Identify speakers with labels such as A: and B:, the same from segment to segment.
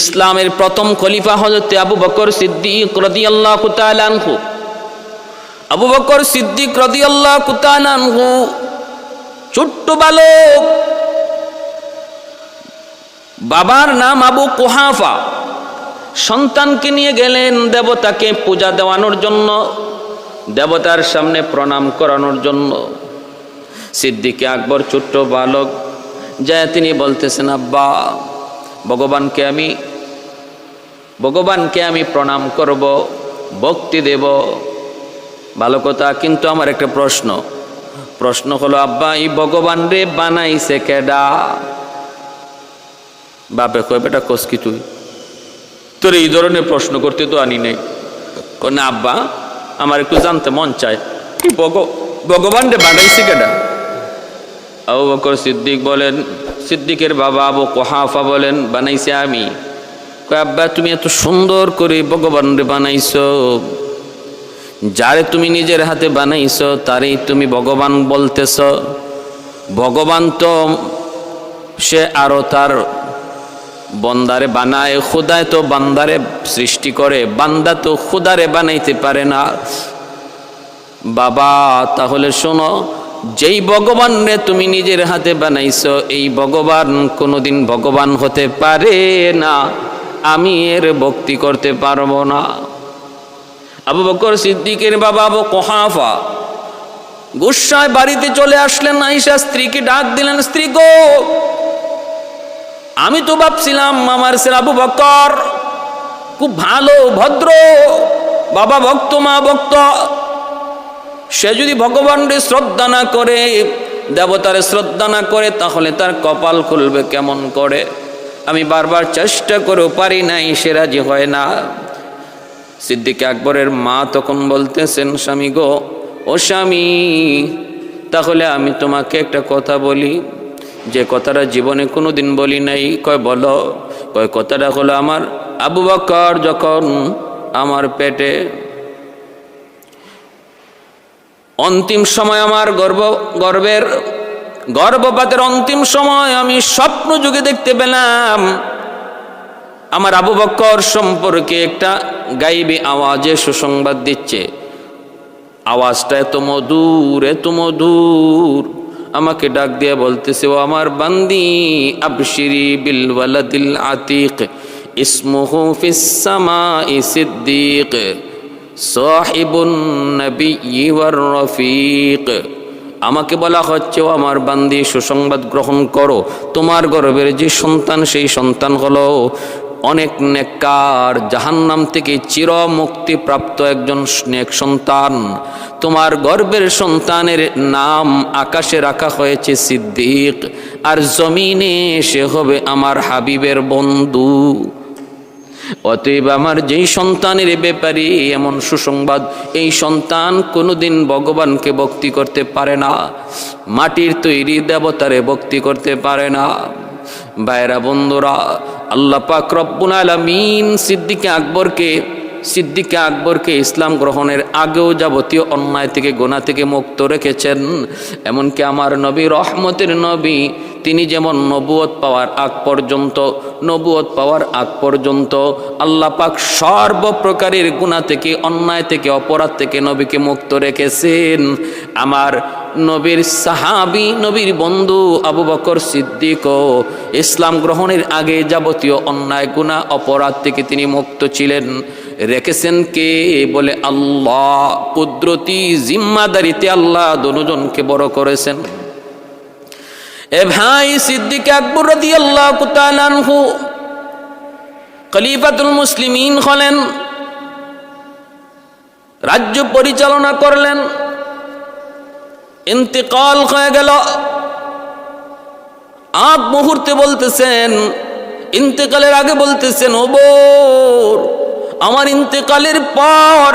A: ইসলামের প্রথম খলিফা হজরত আবু বকর সিদ্দিক রদিয়াল্লাহ কুতালানহু আবু বকর সিদ্দিক রদিয়াল্লাহ কুতালানহু ছোট্ট বালক। বাবার নাম আবু কুহাফা। সন্তানকে নিয়ে গেলেন দেবতাকে পূজা দেওয়ানোর জন্য, দেবতার সামনে প্রণাম করানোর জন্য। সিদ্দিকে আকবর ছোট্ট বালক, যায় তিনি বলতেছেন, আব্বা ভগবানকে আমি ভগবানকে আমি প্রণাম করব, ভক্তি দেব। ভালো কথা, কিন্তু আমার একটা প্রশ্ন। প্রশ্ন হলো, আব্বা, এই ভগবান রে বানাইছে কেডা? বাপে কয়, বেটা কসকি তুই? তোর এই ধরনের প্রশ্ন করতে তো আনি নাই। কয়, না, আব্বা, আমার একটু জানতে মন চায়। কি ভগ, ভগবান রে বানাইছে কেডা? আবু বকর সিদ্দিক বলেন সিদ্দিকের বাবা আবু কোহাফা বলেন, বানাইছে আমি। আব্বা, তুমি এত সুন্দর করে ভগবান রে বানাইছো। যারে তুমি নিজের হাতে বানাইছো, তারই তুমি ভগবান বলতেছ। ভগবান তো সে আরও তার বন্দারে বানায়, খুদায় তো বান্দারে সৃষ্টি করে, বান্দা তো খুদারে বানাইতে পারে না। বাবা, তাহলে শোনো যেই ভগবান রে তুমি নিজের হাতে বানাইছো, এই ভগবান কোনোদিন ভগবান হতে পারে না। আমি এর ভক্তি করতে পারব না। আবু বকর সিদ্দিকের বাবা আবু কোহাফা গুসায় বাড়িতে চলে আসলেন আইসা স্ত্রীকে ডাক দিলেন, স্ত্রী গো, আমি তো ভাবছিলাম আমার সে আবু বকর খুব ভালো, ভদ্র, বাবা ভক্ত, মা ভক্ত। সে যদি ভগবানরে শ্রদ্ধা না করে, দেবতারে শ্রদ্ধা না করে, তাহলে তার কপাল খুলবে কেমন করে? আমি বারবার চেষ্টা করেও পারি নাই, সে রাজি হয় না। সিদ্দিক আকবরের মা তখন বলতেছেন, স্বামী গো, ও স্বামী, তাহলে আমি তোমাকে একটা কথা বলি। যে কথাটা জীবনে কোনো দিন বলি নাই, কয় বলো, কয় কথাটা হলো আমার আবু বকর যখন আমার পেটে অন্তিম সময় আমার গর্ব, গর্বের, গর্ভপাতের অন্তিম সময় আমি স্বপ্ন যুগে দেখতে পেলাম। আমার আবু বক্কর সম্পর্কে একটা গাইবে আওয়াজে সুসংবাদ দিচ্ছে। আওয়াজটা এত মধুর এত মধুর। আমাকে ডাক দিয়ে বলতেছে, ও আমার বান্দি, আবশিরি বিল ওয়ালাদিল আতিক, ইসমুহু ফিস সামাই সিদ্দিক। ওয়ার রফিক। আমাকে বলা হচ্ছে আমার বান্দি, সুসংবাদ গ্রহণ করো। তোমার গর্বের যে সন্তান, সেই সন্তান হলো অনেক নেককার, জাহান্নাম থেকে চির মুক্তি প্রাপ্ত একজন স্নেক সন্তান। তোমার গর্বের সন্তানের নাম আকাশে রাখা হয়েছে সিদ্দিক, আর জমিনে সে হবে আমার হাবিবের বন্ধু। অতএব আমার যেই সন্তানের ব্যাপারে এমন সুসংবাদ, এই সন্তান কোনোদিন ভগবানকে ভক্তি করতে পারে না, মাটির তৈরি দেবতারে ভক্তি করতে পারে না। বাইরা বন্ধুরা, আল্লাহ পাক রব্বুল আলামিন সিদ্দিকে আকবরকে সিদ্দিকে আকবরকে ইসলাম গ্রহণের আগেও যাবতীয় অন্যায় থেকে গোনা থেকে মুক্ত রেখেছেন। এমনকি আমার নবী রহমতের নবী তিনি যেমন নবুয়ত পাওয়ার আগ পর্যন্ত নবুয়ত পাওয়ার আগ পর্যন্ত, আল্লাহ পাক সর্বপ্রকারের গুণা থেকে, অন্যায় থেকে, অপরাধ থেকে নবীকে মুক্ত রেখেছেন। আমার নবীর সাহাবি, নবীর বন্ধু আবু বকর সিদ্দিক ইসলাম গ্রহণের আগে যাবতীয় অন্যায় গুণা অপরাধ থেকে তিনি মুক্ত ছিলেন। রেখেছেন কে? বলে, আল্লাহ, কুদরতি জিম্মাদারিতে আল্লাহ দুজনকে বড় করেছেন। এ ভাই সিদ্দিক আকবর রদি আল্লাহ কুতালানহু মুসলিমিন হলেন, রাজ্য পরিচালনা করলেন, ইন্তেকাল হয়ে গেল। আপ মুহূর্তে বলতেছেন, ইন্তেকালের আগে বলতেছেন, ওবর, আমার ইন্তেকালের পর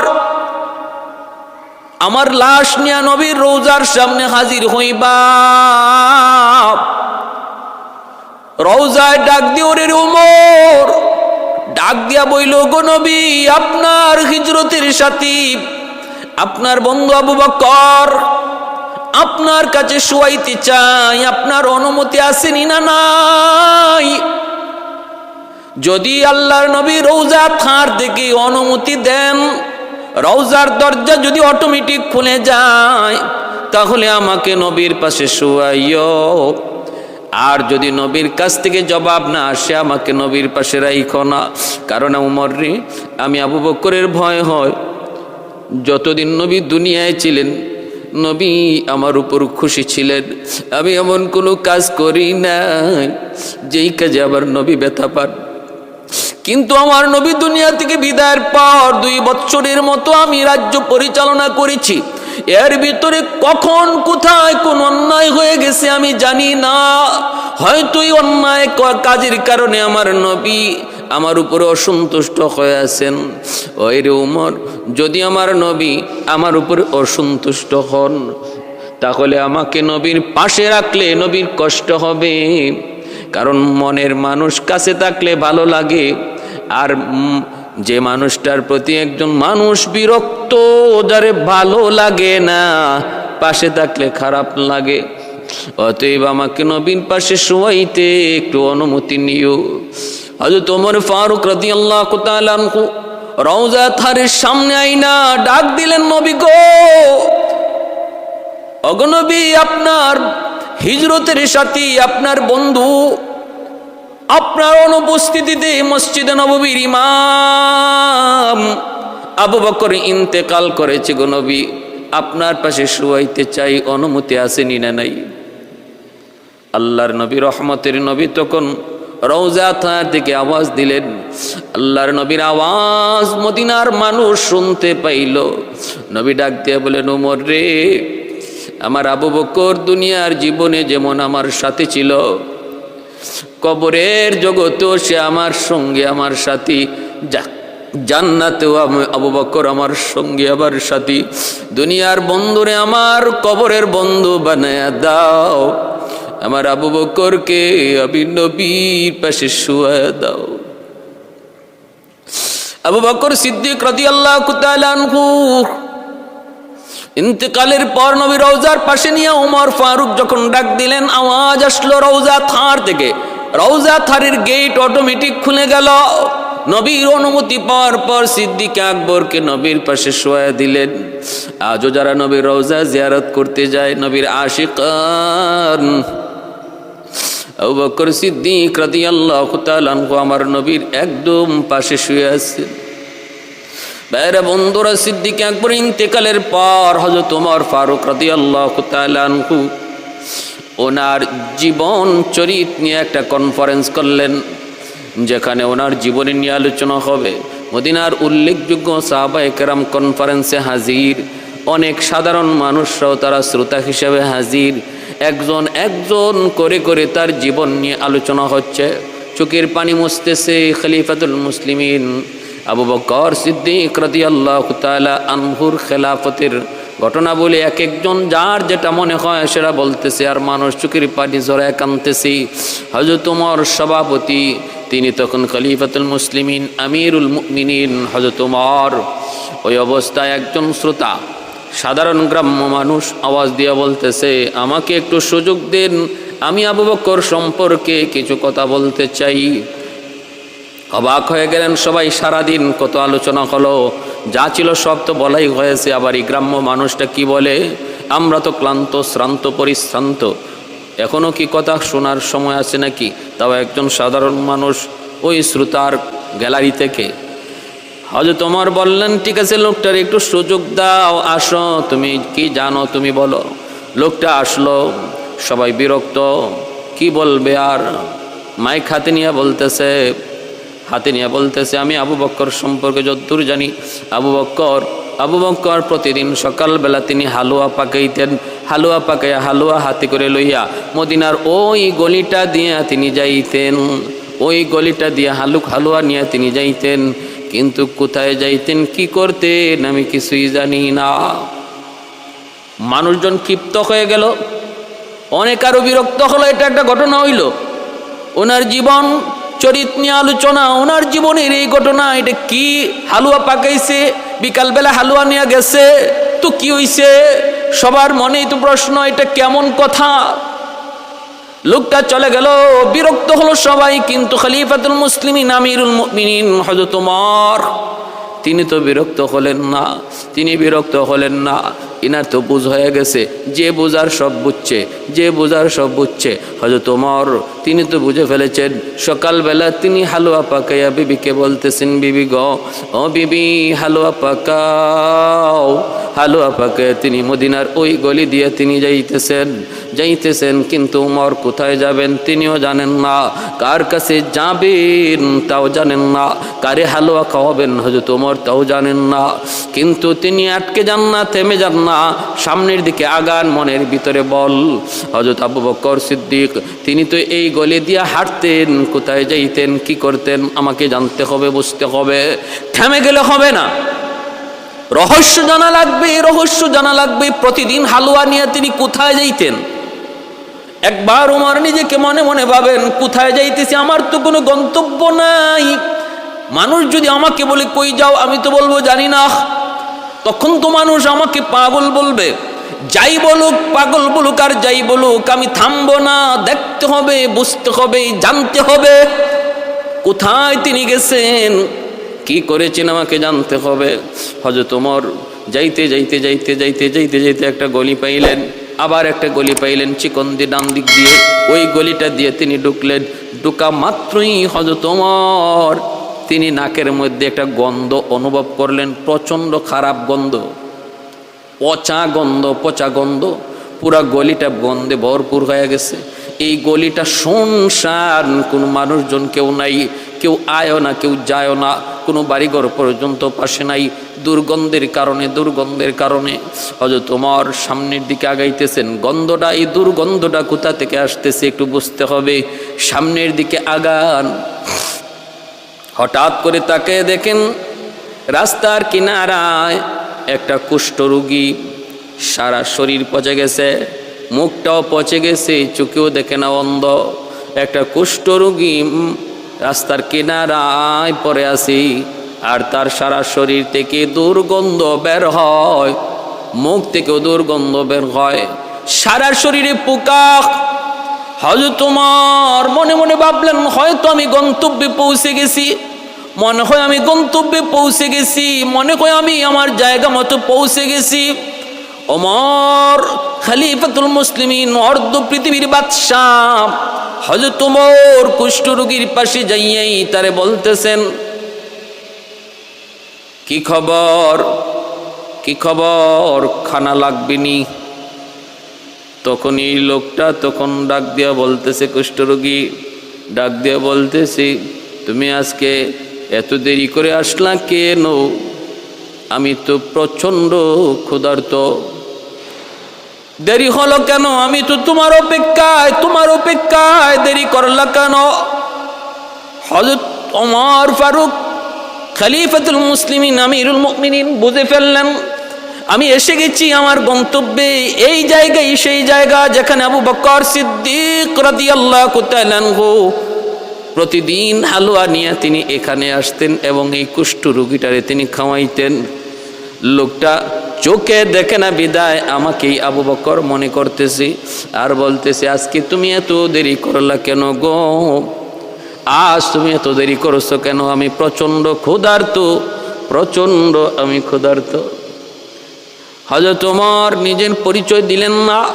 A: আমার লাশ নিয়া নবীর রোজার সামনে হাজির হইবা। রোজায় ডাক দিও রে উমর, ডাক দিয়া বইল, গো নবী, আপনার হিজরতের সাথী, আপনার বন্ধু আবু বকর, আপনার কাছে শুয়াইতে চাই, আপনার অনুমতি আসেনি না নাই? যদি আল্লাহর নবী রৌজা থার থেকে অনুমতি দেন রৌজার দরজা যদি অটোমেটিক খুলে যায়, তাহলে আমাকে নবীর পাশে শুয়াইও। আর যদি নবীর কাছ থেকে জবাব না আসে, আমাকে নবীর পাশে রাইখো না। কারণ উমর রে, আমি আবু বকরের ভয় হয়। যতদিন নবী দুনিয়ায় ছিলেন, নবী আমার উপর খুশি ছিলেন। আমি এমন কোনো কাজ করি না যেই কাজে আবার নবী ব্যথা পান। কিন্তু আমার নবী দুনিয়া থেকে বিদায়ের পর দুই বছরের মতো আমি রাজ্য পরিচালনা করেছি। এর ভিতরে কখন, কোথায়, কোন অন্যায় হয়ে গেছে আমি জানি না। হয়তো এই অন্যায় কাজের কারণে আমার নবী আমার উপরে অসন্তুষ্ট হয়ে আছেন। ওই রে উমর, যদি আমার নবী আমার উপরে অসন্তুষ্ট হন, তাহলে আমাকে নবীর পাশে রাখলে নবীর কষ্ট হবে। কারণ মনের মানুষ কাছে থাকলে ভালো লাগে। আর যে মানুষটার প্রতি একজন মানুষ বিরক্ত, যারে ভালো লাগে না, পাশে থাকলে খারাপ লাগে। অতএব আমাকে নবীন পাশে শোয়াইতে একটু অনুমতি নিও। আজ তোমার ফারুক রাদি আল্লাহ কোতালানকু রওজা থারের সামনে আইনা ডাক দিলেন, নবী গো অগনবী আপনার হিজরতের সাথী, আপনার বন্ধু আপনার অনুপস্থিতিতে মসজিদে নববীর ইমাম আবু বকর ইন্তেকাল করেছে গো নবী। আপনার পাশে শুয়াইতে চাই, অনুমতি আসেনি না নাই। আল্লাহর নবী, রহমতের নবী তখন রওজা থার থেকে আওয়াজ দিলেন। আল্লাহর নবীর আওয়াজ মদিনার মানুষ শুনতে পাইল। নবী ডাক দিয়ে বলেন উমর রে, আমার আবু বকর দুনিয়ার জীবনে যেমন আমার সাথে ছিল কবরের জগতেও সে আমার সঙ্গে, আমার সাথী। যা জান্নাতেও আমি- আবু বকর আমার সঙ্গে আবার সাথী। দুনিয়ার বন্ধুরে আমার কবরের বন্ধু বানায়া দাও। আমার আবু বকরকে আমি নবীর পাশে শুয়া দাও। আবু বকর সিদ্দিক রাদি আল্লাহ ইন্তেকালের পর নবী রওজার পাশে নিয়ে উমর ফারুক যখন ডাক দিলেন, আওয়াজ আসলো রওজা থার থেকে। রওজা থারের গেট অটোমেটিক খুলে গেল। নবীর অনুমতি পাওয়ার পর সিদ্দিক আকবরকে নবীর পাশে শোয়া দিলেন। আজও যারা নবীর রওজা জিয়ারত করতে যায়, নবীর আশিকান। বকর সিদ্দিক রাদিয়াল্লাহু তাআলা আমার নবীর একদম পাশে শুয়ে আছেন বাইরে বন্ধুরা, সিদ্দিক একবার ইন্তেকালের পর হজরত ওমর ফারুক রাদি আল্লাহ ওনার জীবন চরিত নিয়ে একটা কনফারেন্স করলেন, যেখানে ওনার জীবনী নিয়ে আলোচনা হবে। মদিনার উল্লেখযোগ্য সাহাবা একরাম কনফারেন্সে হাজির। অনেক সাধারণ মানুষরাও তারা শ্রোতা হিসেবে হাজির। একজন একজন করে করে তার জীবন নিয়ে আলোচনা হচ্ছে। চোখের পানি মুছতেছে খলিফাতুল মুসলিমিন। আবু বকর সিদ্দিক রাদিয়াল্লাহু তাআলা আনহুর খেলাফতের ঘটনা বলে, এক একজন যার যেটা মনে হয় সেটা বলতেছে, আর মানুষ চুকির পানি জড়ায় কানতেছি হজরত উমর সভাপতি, তিনি তখন খলিফাতুল মুসলিমিন, আমিরুল মুমিনিন। হজরত উমর ওই অবস্থায় একজন শ্রোতা, সাধারণ গ্রাম্য মানুষ, আওয়াজ দিয়ে বলতেছে, আমাকে একটু সুযোগ দিন, আমি আবু বকর সম্পর্কে কিছু কথা বলতে চাই। অবাক হয়ে গেলেন সবাই সারাদিন, কত আলোচনা হলো। যা ছিল সব তো বলাই হয়েছে, আবার এই গ্রাম্য মানুষটা কি বলে? আমরা তো ক্লান্ত, শ্রান্ত, পরিশ্রান্ত। এখনও কি কথা শোনার সময় আছে নাকি? তাও একজন সাধারণ মানুষ ওই শ্রোতার গ্যালারি থেকে। হয়তো তোমার বললেন, ঠিক আছে লোকটার, একটু সুযোগ দাও, আসো। তুমি কি জানো, তুমি বলো। লোকটা আসলো, সবাই বিরক্ত। কি বলবে আর? মাইক হাতে নিয়ে বলতেছে হাতে নিয়ে বলতেছে, আমি আবু বক্কর সম্পর্কে যতদূর জানি, আবু বক্কর আবু বক্কর প্রতিদিন সকালবেলা তিনি হালুয়া পাকাইতেন, হালুয়া পাকাইয়া হালুয়া হাতে করে লইয়া মদিনার ওই গলিটা দিয়ে তিনি যাইতেন, ওই গলিটা দিয়ে হালুক হালুয়া নিয়ে তিনি যাইতেন, কিন্তু কোথায় যাইতেন, কি করতেন, আমি কিছুই জানি না। মানুষজন ক্ষিপ্ত হয়ে গেল। অনেক আরও বিরক্ত হলো, এটা একটা ঘটনা হইল। ওনার জীবন চরিত নিয়ে আলোচনা, ওনার জীবনের এই ঘটনা, এটা কি হালুয়া পাকাইছে? বিকালবেলা হালুয়া নিয়ে গেছে, তো কি হইছে? সবার মনেই তো প্রশ্ন, এটা কেমন কথা? লোকটা চলে গেল, বিরক্ত হলো সবাই, কিন্তু খলিফাতুল মুসলিমিন, আমিরুল মুমিনিন, হযরত ওমর তিনি তো বিরক্ত হলেন না, তিনি বিরক্ত হলেন না। ইনার তো বুঝ হয়ে গেছে, যে বোঝার সব বুঝছে, যে বোঝার সব বুঝছে। হয়তো তোমার তিনি তো বুঝে ফেলেছেন, সকালবেলা তিনি হালুয়া পাকাইয়া বিবিকে বলতেছেন, বিবি গ, ও বিবি, হালুয়া পাকাও। হালুয়া পাকাইয়া তিনি মদিনার ওই গলি দিয়ে তিনি যাইতেছেন যাইতেছেন, কিন্তু উমর কোথায় যাবেন তিনিও জানেন না। কার কাছে যাবেন তাও জানেন না, কারে হালুয়া খাওয়াবেন হজরত উমর তাও জানেন না। কিন্তু তিনি আটকে যান না, থেমে যান না। সামনের দিকে আগান, মনের ভিতরে বল। হজরত আবু বকর সিদ্দিক, তিনি তো এই গলি দিয়ে হাঁটতেন, কোথায় যাইতেন, কি করতেন, আমাকে জানতে হবে, বুঝতে হবে। থেমে গেলে হবে না। রহস্য জানা লাগবে, রহস্য জানা লাগবে, প্রতিদিন হালুয়া নিয়ে তিনি কোথায় যাইতেন? একবার উমার নিজেকে মনে মনে ভাবেন, কোথায় যাইতেছি, আমার তো কোনো গন্তব্য নাই। মানুষ যদি আমাকে বলে, কই যাও? আমি তো বলব, জানি না। তখন তো মানুষ আমাকে পাগল বলবে, যাই বলুক, পাগল বলুক আর যাই বলুক, আমি থামবো না, দেখতে হবে, বুঝতে হবে, জানতে হবে। কোথায় তিনি গেছেন? কি করেছেন আমাকে জানতে হবে। হজরত ওমর যাইতে যাইতে যাইতে যাইতে যাইতে যাইতে একটা গলি পাইলেন, আবার একটা গলি পাইলেন চিকন্দি ডান দিক দিয়ে। ওই গলিটা দিয়ে তিনি ঢুকলেন। ঢুকা মাত্রই হজরত ওমর। তিনি নাকের মধ্যে একটা গন্ধ অনুভব করলেন, প্রচণ্ড খারাপ গন্ধ, পচা গন্ধ পচা গন্ধ, পুরা গলিটা গন্ধে ভরপুর হয়ে গেছে। এই গলিটা শুনশান, কোনো মানুষজন কেউ নাই, কেউ আয়ও না, কেউ যায়ও না, কোনো বাড়িঘর পর্যন্ত পাশে নাই, দুর্গন্ধের কারণে দুর্গন্ধের কারণে। হয়তো তোমার সামনের দিকে আগাইতেছেন, গন্ধটা, এই দুর্গন্ধটা কোথা থেকে আসতেছে একটু বুঝতে হবে। সামনের দিকে আগান। হঠাৎ করে তাকে দেখেন রাস্তার কিনারায় একটা কুষ্ঠ কুষ্ঠরোগী সারা শরীর পচে গেছে মুখটাও পচে গেছে চোখেও দেখে না অন্ধ। একটা কুষ্ঠরোগী উম, রাস্তার কিনারায় পড়ে আসি আর তার সারা শরীর থেকে দুর্গন্ধ বের হয় মুখ থেকেও দুর্গন্ধ বের হয়। সারা শরীরে পোকা হয়তো তোমার মনে মনে ভাবলেন, হয়তো আমি গন্তব্যে পৌঁছে গেছি। মনে হয় আমি গন্তব্যে পৌঁছে গেছি। মনে হয় আমি আমার জায়গা মতো পৌঁছে গেছি। অমর খালিফাতুল মুসলিমিন, অর্ধ পৃথিবীর বাদশাহ হজরত তোমর কুষ্ঠরোগীর পাশে যাইয়াই তারে বলতেছেন, কি খবর? কি খবর? খানা লাগবে লাগবেনি তখন এই লোকটা তখন ডাক দিয়া বলতেছে, কুষ্ঠরোগী, ডাক দিয়া বলতেছি, তুমি আজকে এত দেরি করে আসলা কে কেন? আমি তো প্রচণ্ড ক্ষুধার্ত। দেরি হলো কেন? আমি তো তোমার অপেক্ষায় তোমার অপেক্ষায় দেরি করলা কেন? হজরত ওমর ফারুক খলিফাতুল মুসলিমিন, আমিরুল মুমিনিন বুঝে ফেললেন আমি এসে গেছি আমার গন্তব্যে। এই জায়গায়, সেই জায়গা যেখানে আবু বকর সিদ্দিক প্রতিদিন হালুয়া নিয়ে তিনি এখানে আসতেন এবং এই কুষ্ঠ রুগীটারে তিনি খাওয়াইতেন। লোকটা চোখে দেখে না বিদায়, আমাকেই আবু বকর মনে করতেছি আর বলতেছে, আজকে তুমি এত দেরি করলা কেন গো? আজ তুমি এত দেরি করছ কেন? আমি প্রচণ্ড ক্ষুধার্ত, প্রচণ্ড আমি ক্ষুধার্ত। হজরত তোমার নিজের পরিচয় দিলেন না।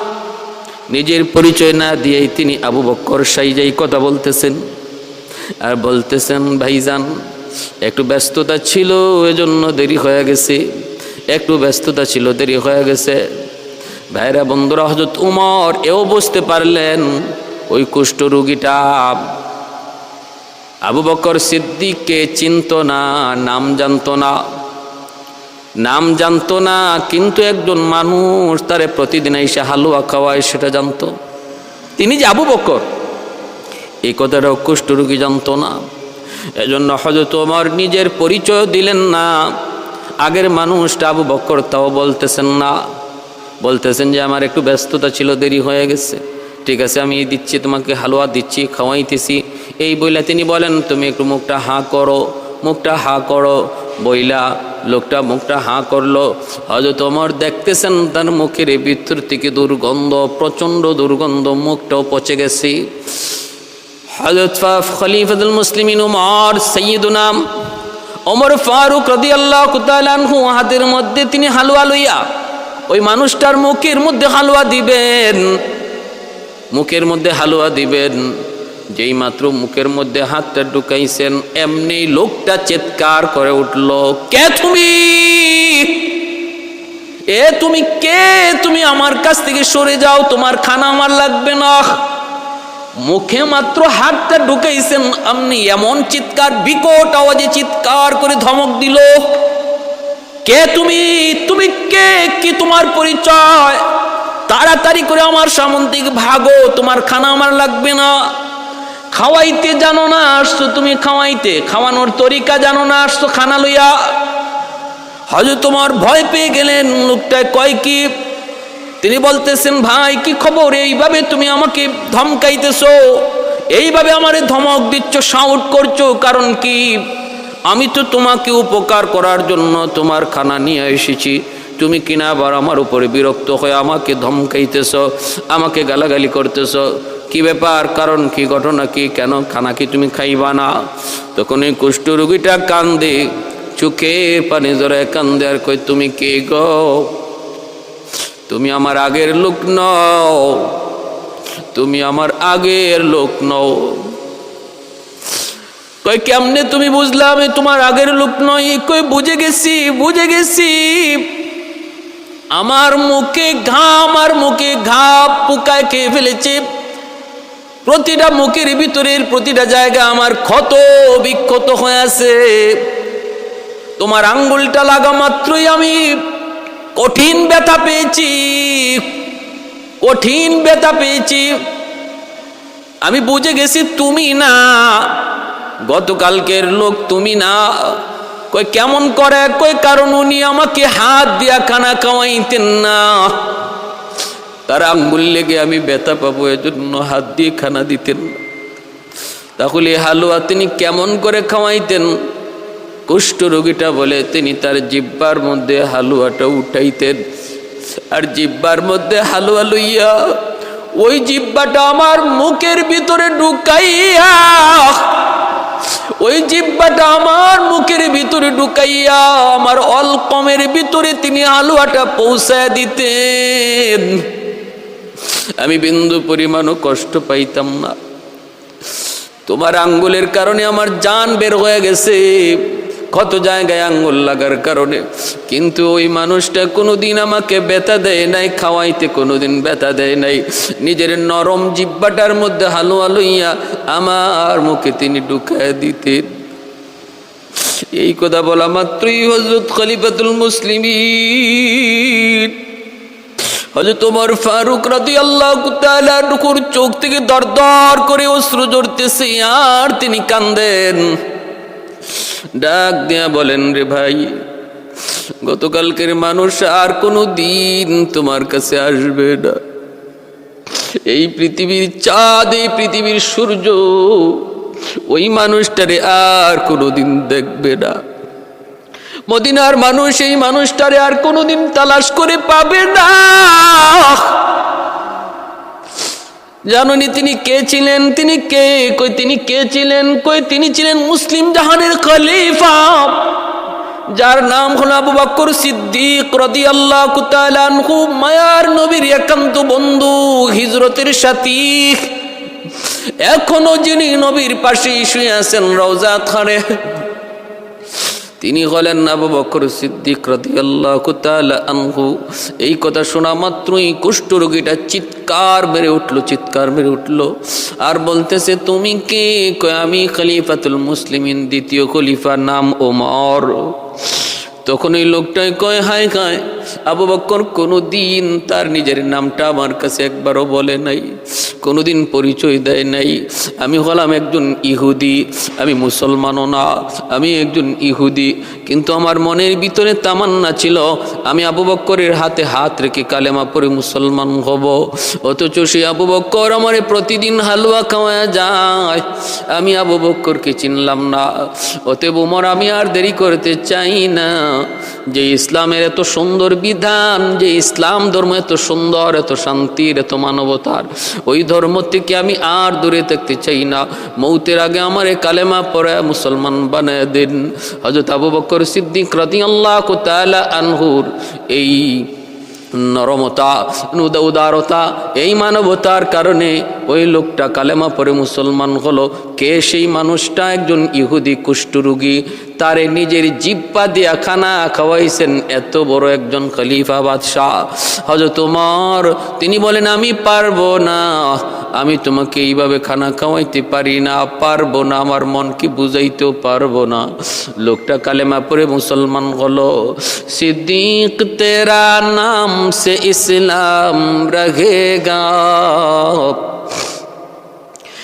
A: নিজের পরিচয় না দিয়েই তিনি আবু বক্কর সাইজাই কথা বলতেছেন। আর বলতেছেন, ভাইজান, একটু ব্যস্ততা ছিল, এজন্য দেরি হয়ে গেছে। একটু ব্যস্ততা ছিল, দেরি হয়ে গেছে। ভাইরা বন্ধুরা হজরত উমর এও বুঝতে পারলেন, ওই কুষ্ঠ রুগীটা আবু বকর সিদ্দিককে চিনত না, নাম জানতো না। নাম জানতো না, কিন্তু একজন মানুষ তারে প্রতিদিন এসে হালুয়া খাওয়ায়, সেটা জানতো। তিনি যে আবু বকর এই কথাটা কুষ্ঠরোগী জানতো না। এজন্য হজরত ওমর নিজের পরিচয় দিলেন না। আগের মানুষটা আবু বকর, তাও বলতেছেন না। বলতেছেন যে, আমার একটু ব্যস্ততা ছিল, দেরি হয়ে গেছে। ঠিক আছে, আমি দিচ্ছি তোমাকে, হালুয়া দিচ্ছি, খাওয়াইতেছি। এই বইলে তিনি বলেন, তুমি একটু মুখটা হাঁ করো, মুখটা হা করো। বইলা লোকটা মুখটা হাঁ করল। হয়তো তোমার দেখতেছেন তার মুখের ভিতর থেকে দুর্গন্ধ, প্রচণ্ড দুর্গন্ধ, মুখটাও পচে গেছে। হজরত খলিফাতুল মুসলিমিন উমর সৈয়দুনাম ওমর ফারুক রদি আল্লাহ কুতালানহু হাতের মধ্যে তিনি হালুয়া লইয়া ওই মানুষটার মুখের মধ্যে হালুয়া দিবেন। মুখের মধ্যে হালুয়া দিবেন। যেই মাত্র মুখের মধ্যে হাতটা ঢুকাইছেন এমনি লোকটা চিৎকার করে উঠল, কে তুমি? এ তুমি কে? তুমি আমার কাছ থেকে সরে যাও, তোমার খানা আমার লাগবে না। মুখে মাত্র হাতটা ঢুকাইছেন আপনি এমন চিৎকার, বিকট আওয়াজে চিৎকার করে ধমক দিল, কে তুমি? তুমি কে? কি তোমার পরিচয়? তাড়াতাড়ি করে আমার সামন থেকে ভাগো, তোমার খানা আমার লাগবে না। খাওয়াইতে জানো না, আসছো তুমি খাওয়াইতে। খাওয়ানোর তরিকা জানো না, আসছো খানা লইয়া। হয়তো তোমার ভয় পেয়ে গেলেন লোকটায় কয় কি? তিনি বলতেছেন, ভাই, কি খবর? এইভাবে তুমি আমাকে ধমকাইতেছো। এইভাবে আমারে ধমক দিচ্ছ সাউট করছ, কারণ কি? আমি তো তোমাকে উপকার করার জন্য তোমার খানা নিয়ে এসেছি। তুমি কিনা আবার আমার উপরে বিরক্ত হয়ে আমাকে ধমকাইতেছ, আমাকে গালাগালি করতেছ। কি ব্যাপার, কারণ কি ঘটনা কি, কেন, খানা কি তুমি খাইবা না? তখন এই কুষ্ঠ রুগীটা কান্দে, চোখে পানি জড়ায় কান্দে, আর কই তুমি কে গো? তুমি আমার আগের লোক নও। তুমি আমার আগের লোক নও। কই কেমনে তুমি বুঝলা আমি তোমার আগের লোক নয় কই বুঝে গেছি বুঝে গেছি। আমার মুখে ঘাম, আর মুখে ঘা পোকায় খেয়ে ফেলেছে। প্রতিটা মুখের ভিতরের প্রতিটা জায়গা আমার ক্ষত বিক্ষত হয়ে আছে। তোমার আঙ্গুলটা লাগা মাত্রই আমি কঠিন ব্যথা পেয়েছি। কঠিন ব্যথা পেয়েছি। আমি বুঝে গেছি তুমি না। গতকালকের লোক তুমি না। কই কেমন করে? কই কারণ উনি আমাকে হাত দিয়া খানা খাওয়াইতেন না। তার আঙ্গুল লেগে আমি ব্যথা পাবো, এজন্য হাত দিয়ে খানা দিতেন। তাহলে হালুয়া তিনি কেমন করে খাওয়াইতেন? কুষ্ঠ রোগীটা বলে, তিনি তার জিব্বার মধ্যে হালুয়াটা উঠাইতেন। আর জিব্বার মধ্যে হালুয়া লইয়া ওই জিব্বাটা আমার মুখের ভিতরে ঢুকাইয়া, ওই জিব্বাটা আমার মুখের ভিতরে ঢুকাইয়া আমার অল্পমের ভিতরে তিনি হালুয়াটা পৌঁছায় দিতেন। আমি বিন্দু পরিমাণও কষ্ট পাইতাম না। তোমার আঙ্গুলের কারণে আমার জান বের হয়ে গেছে। কত জায়গায় আঙ্গুল লাগার কারণে। কিন্তু ওই মানুষটা কোনোদিন আমাকে ব্যথা দেয় নাই, খাওয়াইতে কোনোদিন ব্যথা দেয় নাই। নিজের নরম জিব্বাটার মধ্যে হালুয়া লইয়া আমার মুখে তিনি ঢুকায় দিতেন। এই কথা বলা মাত্রই হজরত খলিফাতুল মুসলিমিন। হজরত তোমার ফারুক রাদি আল্লাহ নুকুর চোখ থেকে দর দর করে অশ্রু জড়তেছে আর তিনি কান্দেন ডাক দিয়া বলেন, রে ভাই, গতকালকের মানুষ আর কোনো দিন তোমার কাছে আসবে না। এই পৃথিবীর চাঁদ, এই পৃথিবীর সূর্য, ওই মানুষটারে আর কোনো দিন দেখবে না। মদিনার মানুষ, এই মানুষটারে আর কোনোদিন তালাশ করে পাবে না। জাননি তিনি কে ছিলেন? তিনি কে? কই তিনি কে ছিলেন? কই তিনি ছিলেন মুসলিম জাহানের খলিফা? যার নাম হলো আবু বকর সিদ্দিক রাদিয়াল্লাহু তাআলা আনহু, মায়ার নবীর একান্ত বন্ধু, হিজরতের সাথী এখনও যিনি নবীর পাশে শুয়ে আছেন রওজা খারে তিনি হলেন আবু বকর সিদ্দিক আনহু। এই কথা শোনা মাত্রই কুষ্ঠ রোগীটা চিৎকার বেড়ে উঠল, চিৎকার বেড়ে উঠল। আর বলতেছে, তুমি কে? আমি খলিফাতুল মুসলিমিন, দ্বিতীয় খলিফার নাম ওমর। তখন ওই লোকটাই কয়, হায় খায় আবু বক্কর কোনো দিন তার নিজের নামটা আমার কাছে একবারও বলে নাই, কোনোদিন পরিচয় দেয় নাই। আমি হলাম একজন ইহুদি, আমি মুসলমানও না, আমি একজন ইহুদি। কিন্তু আমার মনের ভিতরে তামান্না ছিল, আমি আবু বক্করের হাতে হাত রেখে কালেমা পরে মুসলমান হব। অথচ সে আবু বক্কর আমার প্রতিদিন হালুয়া খাওয়া যায়। আমি আবু বক্করকে চিনলাম না। অতএব উমর আমি আর দেরি করতে চাই না। যে ইসলামের এত সুন্দর বিধান যে ইসলাম ধর্ম এত সুন্দর, এত শান্তির, এত মানবতার। ওই ধর্ম থেকে আমি আর দূরে থাকতে চাই না। মৌতের আগে আমার এ কালেমা পরে মুসলমান বানায় দিন। হজরত আবু বকর সিদ্দিক রাতি আল্লাহ আনহুর এই নরমতা উদা উদারতা এই মানবতার কারণে ওই লোকটা কালেমা পরে মুসলমান হলো। কে সেই মানুষটা? একজন ইহুদি কুষ্ঠরোগী। তারে নিজের জিব্বা দিয়া খানা খাওয়াইছেন। এত বড় একজন খলিফা বাদশাহ হজরত তোমার তিনি বলেন, আমি পারব না। আমি তোমাকে এইভাবে খানা খাওয়াইতে পারি না। পারব না, আমার মনকে বুঝাইতেও পারব না। লোকটা কালেমা পরে মুসলমান হলো। সিদ্দিক, তেরা নাম সে ইসলাম রহেগা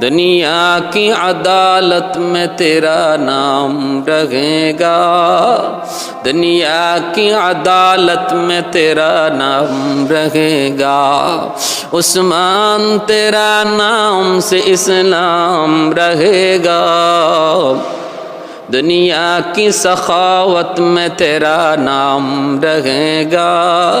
A: دنیا کی عدالت میں تیرا نام رہے گا۔ دنیا کی عدالت میں تیرا نام رہے گا۔ عثمان تیرا نام سے اسلام رہے گا۔ دنیا کی سخاوت میں تیرا نام رہے گا۔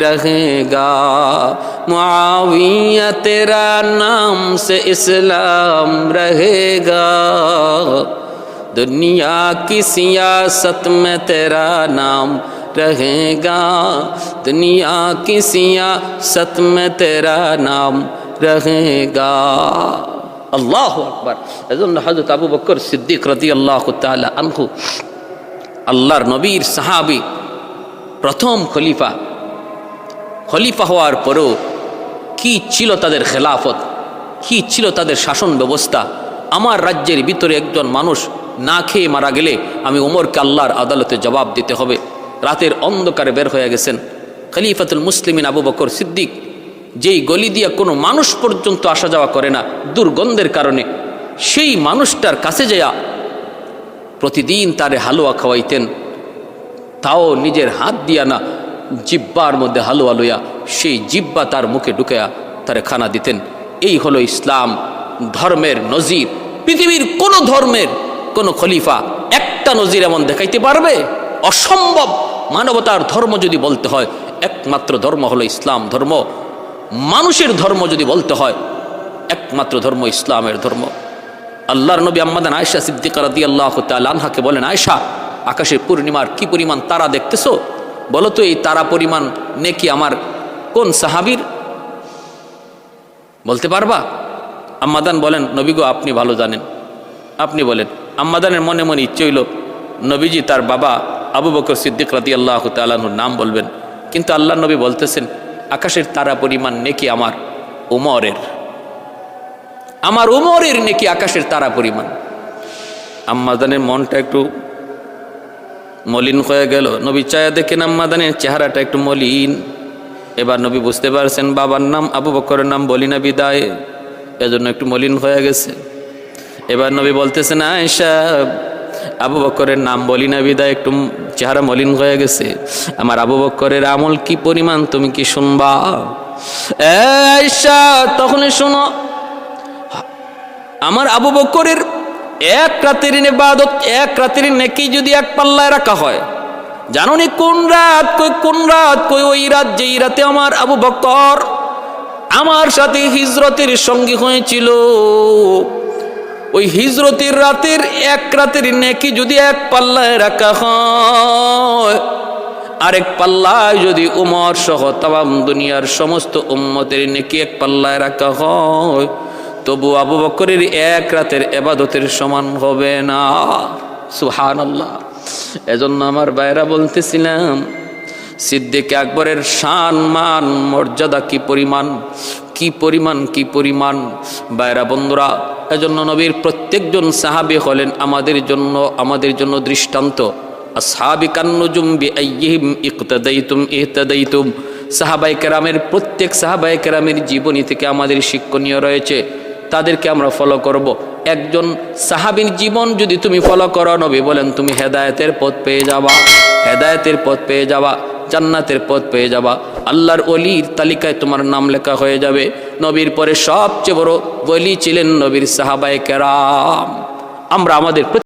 A: رہے گا۔ معاویہ تیرا نام سے اسلام رہے گا۔ دنیا کی سیاست میں تیرا نام رہے گا۔ دنیا کی سیاست میں تیرا نام رہے گا۔ اللہ اکبر۔ حضرت ابو بکر صدیق رضی اللہ تعالی عنہ، اللہ نبیر صحابی প্রথম خلیفہ খলিফা হওয়ার পরেও কি ছিল তাদের খেলাফত? কি ছিল তাদের শাসন ব্যবস্থা? আমার রাজ্যের ভিতরে একজন মানুষ না খেয়ে মারা গেলে আমি ওমরকে আল্লাহর আদালতে জবাব দিতে হবে। রাতের অন্ধকারে বের হয়ে গেছেন খলিফাতুল মুসলিমিন আবু বকর সিদ্দিক। যেই গলি দিয়া কোনো মানুষ পর্যন্ত আসা যাওয়া করে না দুর্গন্ধের কারণে। সেই মানুষটার কাছে যায়া প্রতিদিন তারে হালুয়া খাওয়াইতেন। তাও নিজের হাত দিয়া না জিব্বার মধ্যে হালুয়া লইয়া সেই জিব্বা তার মুখে ঢুকায়া তারে খানা দিতেন। এই হলো ইসলাম, ধর্মের নজির। পৃথিবীর কোন ধর্মের কোন খলিফা একটা নজির এমন দেখাইতে পারবে? অসম্ভব। মানবতার ধর্ম যদি বলতে হয়, একমাত্র ধর্ম হলো ইসলাম ধর্ম। মানুষের ধর্ম যদি বলতে হয়, একমাত্র ধর্ম ইসলামের ধর্ম। আল্লাহর নবী আম্মাদান আয়সা সিদ্দিকার দি আল্লাহ বলেন আয়সা আকাশের পূর্ণিমার কি পরিমাণ তারা দেখতেছো? বলো তো এই তারা পরিমাণ নেকি আমার কোন সাহাবির? বলতে পারবা? আম্মাদান বলেন, নবী গো, আপনি ভালো জানেন। আপনি বলেন, আম্মাদানের মনে মনে ইচ্ছে হইল নবীজি তার বাবা আবু বকর সিদ্দিক রাতি আল্লাহ তালাহুর নাম বলবেন। কিন্তু আল্লাহ নবী বলতেছেন, আকাশের তারা পরিমাণ নেকি আমার উমরের। আমার উমরের নেকি আকাশের তারা পরিমাণ। আম্মাদানের মনটা একটু মলিন হয়ে গেল। নবী চায়া দেখেন আম্মাদানের চেহারাটা একটু মলিন। এবার নবী বুঝতে পারছেন, বাবার নাম আবু বকরের নাম বলি না বিদায়। এজন্য একটু মলিন হয়ে গেছে। এবার নবী বলতেছেন আয়সা আবু বকরের নাম বলি না বিদায়, একটু চেহারা মলিন হয়ে গেছে। আমার আবু বকরের আমল কি পরিমাণ, তুমি কি শুনবা? আয়সা তখনই শোনো। আমার আবু বকরের এক রাতের ইবাদত, এক রাতের নেকি যদি এক পাল্লায় রাখা হয়, জাননি কোন রাত, কই কোন রাত, কই ওই রাত, যেই রাতে আমার আবু বকর আমার সাথে হিজরতের সঙ্গী হয়েছিল? ওই হিজরতের রাতের এক রাতের নেকি যদি এক পাল্লায় রাখা হয়, আরেক পাল্লায় যদি উমর সহ তাম দুনিয়ার সমস্ত উম্মতের নেকি এক পাল্লায় রাখা হয় তবু আবু বকরের এক রাতের এবাদতের সমান হবে না। সুহান আল্লাহ এজন্য আমার বাইরা বলতেছিলাম, সিদ্দিক আকবরের শান, মান, মর্যাদা কি পরিমাণ? কি পরিমাণ কি পরিমাণ? বাইরা বন্ধুরা, এজন্য নবীর প্রত্যেকজন সাহাবি হলেন আমাদের জন্য আমাদের জন্য দৃষ্টান্ত। আসহাবি কান্নুজুম বি আইয়িহিম ইকতাদাইতুম ইহতাদাইতুম। সাহাবাই কেরামের, প্রত্যেক সাহাবাই কেরামের জীবনী থেকে আমাদের শিক্ষণীয় রয়েছে। তাদেরকে আমরা ফলো করব। একজন সাহাবির জীবন যদি তুমি ফলো করো, নবী বলেন, তুমি হেদায়তের পথ পেয়ে যাবা, হেদায়তের পথ পেয়ে যাবা, জান্নাতের পথ পেয়ে যাবা। আল্লাহর অলির তালিকায় তোমার নাম লেখা হয়ে যাবে। নবীর পরে সবচেয়ে বড় বলি ছিলেন নবীর সাহাবায় কেরাম। আমরা আমাদের